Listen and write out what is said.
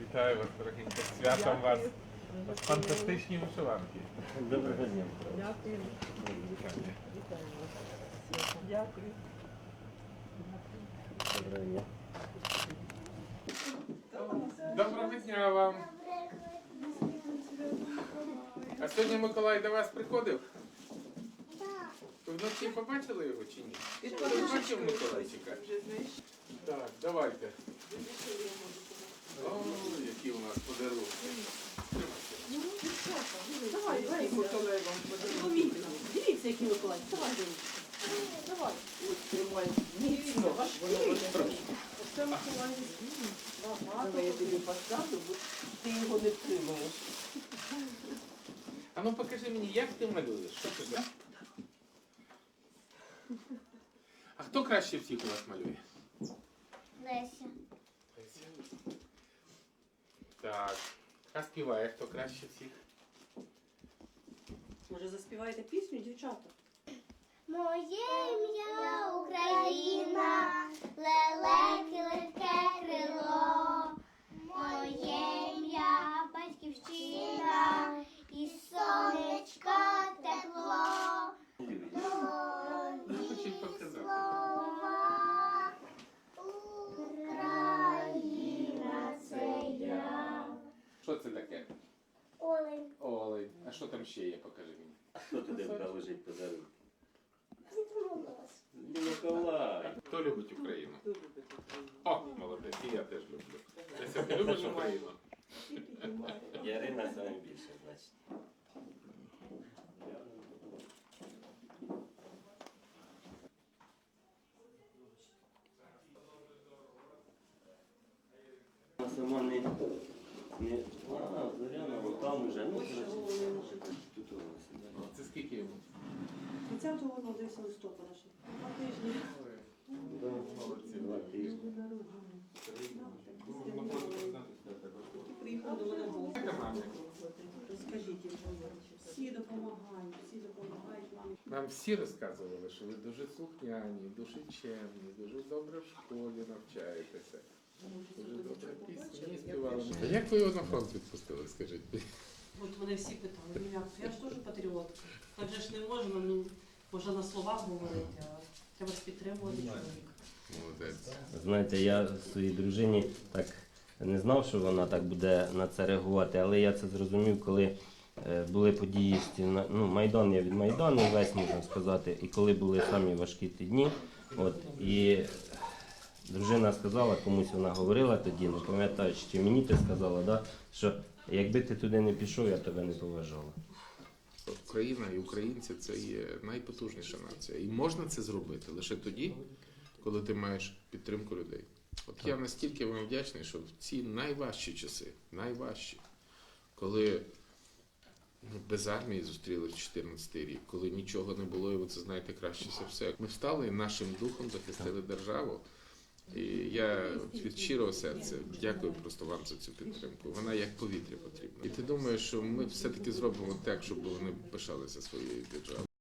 Вітаю вас, дорогенько. Святом вас. Фантастичні вишиванки. Доброго дня. Дякую. Дякую. Доброго дня. Доброго дня вам. А сьогодні Миколай до вас приходив? Ви вночі побачили його чи ні? Бачив Миколайчика? Так, давайте. Які нас. Давай, давай, Помітно. Дивіться, який Миколай. Давай. Давай. Міцно. Давай не втримаєш. А ну покажи мені, як ти малюєш? Що ти? А хто краще всіх у вас малює? Леся. Так. А співає хто краще всіх? Може, заспіваєте пісню, дівчата? Моє ім'я Україна, лелеки легке що там ще є? Покажи мені. А хто туди положить подарунки? Відмовилась. Миколай. Хто любить Україну? Дуже любить Україну. О, молодець, і я теж люблю. Леся, ти любиш Україну? Ярина саме більше, значить. Сама не... не... А, Зоряна, от там уже. Ну, тут. Це скільки йому? 30-го воно десь листопада ще. Два тижні. Да, Молодці. Два тижні. Приїхав до мене Бог. Яка мама? Розкажіть всі допомагають, всі допомагають мамі. Нам всі розказували, що ви дуже слухняні, дуже чемні, дуже добре в школі навчаєтеся. Дуже. А як ви його на фронт відпустили, скажіть? От вони всі питали, ну як, я ж теж патріотка. Так же ж не можна, ну, можна на словах говорити, а треба ж підтримувати чоловіка. Молодець. Знаєте, я своїй дружині так не знав, що вона так буде на це реагувати, але я це зрозумів, коли е, були події стіна, ну, Майдан я від Майдану весь можна сказати, і коли були самі важкі ті дні. От, і дружина сказала, комусь вона говорила тоді, не пам'ятаю, чи мені ти сказала, да, що якби ти туди не пішов, я тебе не поважала. Україна і українці це є найпотужніша нація. І можна це зробити лише тоді, коли ти маєш підтримку людей. От я настільки вам вдячний, що в ці найважчі часи, найважчі, коли ну, без армії зустріли 14 рік, коли нічого не було, і ви це знаєте краще за все. Ми встали і нашим духом захистили державу. І я від щирого серця дякую просто вам за цю підтримку. Вона як повітря потрібна. І ти думаєш, що ми все-таки зробимо так, щоб вони пишалися своєю державою.